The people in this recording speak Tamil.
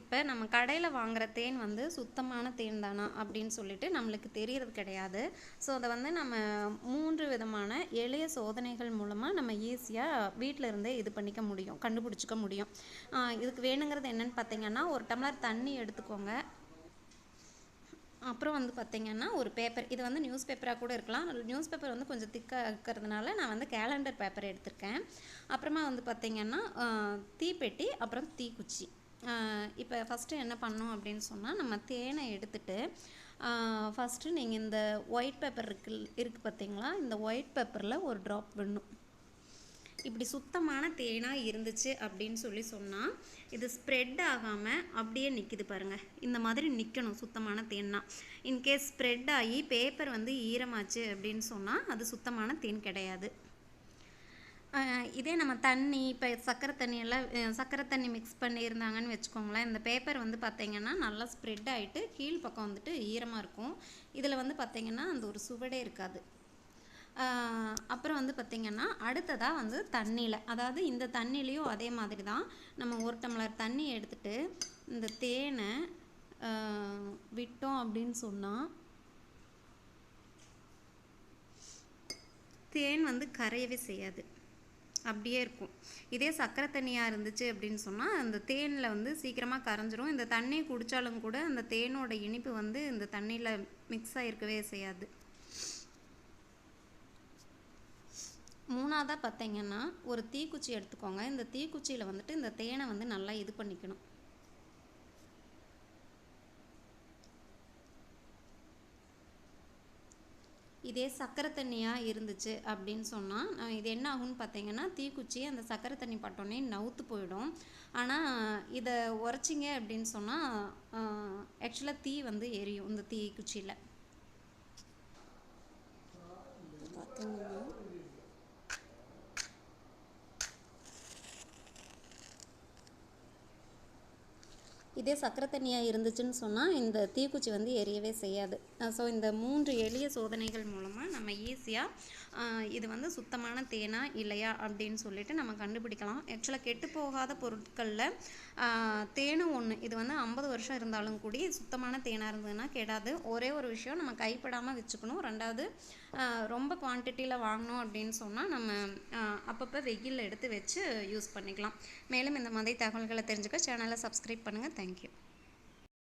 இப்போ நம்ம கடையில் வாங்குற தேன் வந்து சுத்தமான தேன் தானா அப்படின்னு சொல்லிட்டு நம்மளுக்கு தெரியறது கிடையாது. ஸோ அதை வந்து நம்ம மூன்று விதமான எளிய சோதனைகள் மூலமாக நம்ம ஈஸியாக வீட்டில் இருந்தே இது பண்ணிக்க முடியும் கண்டுபிடிச்சிக்க முடியும். இதுக்கு வேணுங்கிறது என்னன்னு பார்த்தீங்கன்னா ஒரு டம்ளர் தண்ணி எடுத்துக்கோங்க. அப்புறம் வந்து பார்த்தீங்கன்னா ஒரு பேப்பர் இது வந்து நியூஸ் பேப்பராக கூட இருக்கலாம். நியூஸ் பேப்பர் வந்து கொஞ்சம் திக்காக இருக்கிறதுனால நான் வந்து கேலண்டர் பேப்பர் எடுத்திருக்கேன். அப்புறமா வந்து பார்த்தீங்கன்னா தீப்பெட்டி அப்புறம் தீக்குச்சி. இப்போ ஃபஸ்ட்டு என்ன பண்ணோம் அப்படின்னு சொன்னால் நம்ம தேனை எடுத்துட்டு ஃபஸ்ட்டு நீங்கள் இந்த ஒயிட் பேப்பர் இருக்கு இருக்குது பார்த்தீங்களா இந்த ஒயிட் பேப்பரில் ஒரு ட்ராப் விடணும். இப்படி சுத்தமான தேனாக இருந்துச்சு அப்படின்னு சொல்லி சொன்னால் இது ஸ்ப்ரெட் ஆகாமல் அப்படியே நிற்கிது பாருங்கள் இந்த மாதிரி நிற்கணும் சுத்தமான தேன்னா. இன்கேஸ் ஸ்ப்ரெட் ஆகி பேப்பர் வந்து ஈரமாச்சு அப்படின்னு சொன்னால் அது சுத்தமான தேன் கிடையாது. இதே நம்ம தண்ணி இப்போ சக்கரை தண்ணியெல்லாம் சக்கரை தண்ணி மிக்ஸ் பண்ணியிருந்தாங்கன்னு வச்சுக்கோங்களேன். இந்த பேப்பர் வந்து பார்த்திங்கன்னா நல்லா ஸ்ப்ரெட் ஆகிட்டு கீழ் பக்கம் வந்துட்டு ஈரமாக இருக்கும். இதில் வந்து பார்த்திங்கன்னா அந்த ஒரு சுவடே இருக்காது. அப்புறம் வந்து பார்த்திங்கன்னா அடுத்ததாக வந்து தண்ணியில் அதாவது இந்த தண்ணிலையும் அதே மாதிரி தான் நம்ம ஒரு டம்ளர் தண்ணி எடுத்துட்டு இந்த தேனை விட்டோம் அப்படின்னு சொன்னால் தேன் வந்து கரையவே செய்யாது. அப்படியே இருக்கும். இதே சக்கரை தண்ணியாக இருந்துச்சு அப்படின்னு சொன்னால் அந்த தேனில் வந்து சீக்கிரமாக கரைஞ்சிரும். இந்த தண்ணி குடித்தாலும் கூட அந்த தேனோட இனிப்பு வந்து இந்த தண்ணியில் மிக்ஸ் ஆகிருக்கவே செய்யாது. மூணாவதாக பார்த்தீங்கன்னா ஒரு தீக்குச்சி எடுத்துக்கோங்க. இந்த தீக்குச்சியில் வந்துட்டு இந்த தேனை வந்து நல்லா இது பண்ணிக்கணும். இதே சக்கரை தண்ணியாக இருந்துச்சு அப்படின்னு சொன்னால் இது என்ன ஆகும்னு பார்த்தீங்கன்னா தீக்குச்சி அந்த சக்கரை தண்ணி பட்டோன்னே நவுத்து போயிடும். ஆனால் இதை உரைச்சிங்க அப்படின்னு சொன்னால் ஆக்சுவலாக தீ வந்து எரியும் இந்த தீக்குச்சியில். பார்த்தீங்கன்னா இதே சக்கரை தண்ணியாக இருந்துச்சுன்னு சொன்னால் இந்த தீக்குச்சி வந்து எரியவே செய்யாது. ஸோ இந்த மூன்று எளிய சோதனைகள் மூலமாக நம்ம ஈஸியாக இது வந்து சுத்தமான தேனா இல்லையா அப்படின்னு சொல்லிட்டு நம்ம கண்டுபிடிக்கலாம். ஆக்சுவலாக கெட்டு போகாத பொருட்களில் தேனும் ஒன்று இது வந்து ஐம்பது வருஷம் இருந்தாலும் கூடி சுத்தமான தேனாக இருந்ததுன்னா கெடாது. ஒரே ஒரு விஷயம் நம்ம கைப்படாமல் வச்சுக்கணும். ரெண்டாவது ரொம்ப குவான்டிட்டியில் வாங்கினோம் அப்படின்னு சொன்னால் நம்ம அப்பப்போ வெயிலில் எடுத்து வச்சு யூஸ் பண்ணிக்கலாம். மேலும் இந்த மாதிரி தகவல்களை தெரிஞ்சுக்க சேனலை சப்ஸ்கிரைப் பண்ணுங்கள் தேங்க்யூ